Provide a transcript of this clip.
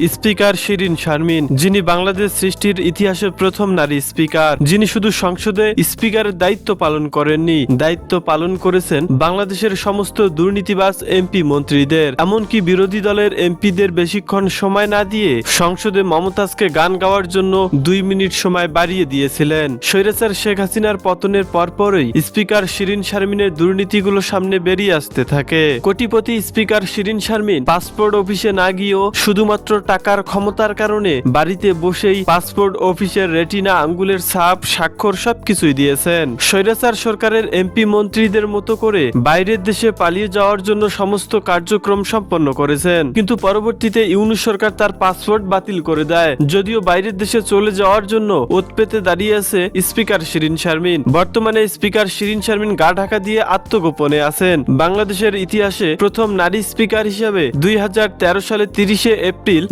Speaker Shirin Sharmin, যিনি বাংলাদেশ সৃষ্টির ইতিহাসে প্রথম নারী স্পিকার। যিনি শুধু সংসদে স্পিকারের দায়িত্ব পালন করেননি, দায়িত্ব পালন করেছেন বাংলাদেশের সমস্ত দুর্নীতিবাজ এমপি মন্ত্রীদের। এমনকি বিরোধী দলের এমপিদের বেশিক্ষণ সময় না দিয়ে সংসদে মমতাজকে গান গাওয়ার জন্য দুই মিনিট সময় বাড়িয়ে দিয়েছিলেন। স্বৈরাচার শেখ হাসিনার পতনের পরপরই স্পিকার শিরিন শারমিনের দুর্নীতিগুলো সামনে বেরিয়ে আসতে থাকে। কোটিপতি স্পিকার শিরিন শারমিন পাসপোর্ট অফিসে না গিয়েও শুধুমাত্র টাকার ক্ষমতার কারণে বাড়িতে বসেই পাসপোর্ট অফিসের রেটিনা, আঙ্গুলের ছাপ, স্বাক্ষর সবকিছুই দিয়েছেন। স্বৈরাচার সরকারের এমপি মন্ত্রীদের মতো করে বাইরের দেশে পালিয়ে যাওয়ার জন্য সমস্ত কার্যক্রম সম্পন্ন করেছেন। কিন্তু পরবর্তীতে ইউনুস সরকার তার পাসপোর্ট বাতিল করে দেয়। যদিও বাইরের দেশে চলে যাওয়ার জন্য ওত পেতে দাঁড়িয়ে আছে স্পিকার শিরিন শারমিন। বর্তমানে স্পিকার শিরিন শারমিন গা ঢাকা দিয়ে আত্মগোপনে আছেন। বাংলাদেশের ইতিহাসে প্রথম নারী স্পিকার হিসেবে দুই সালে তিরিশে এপ্রিল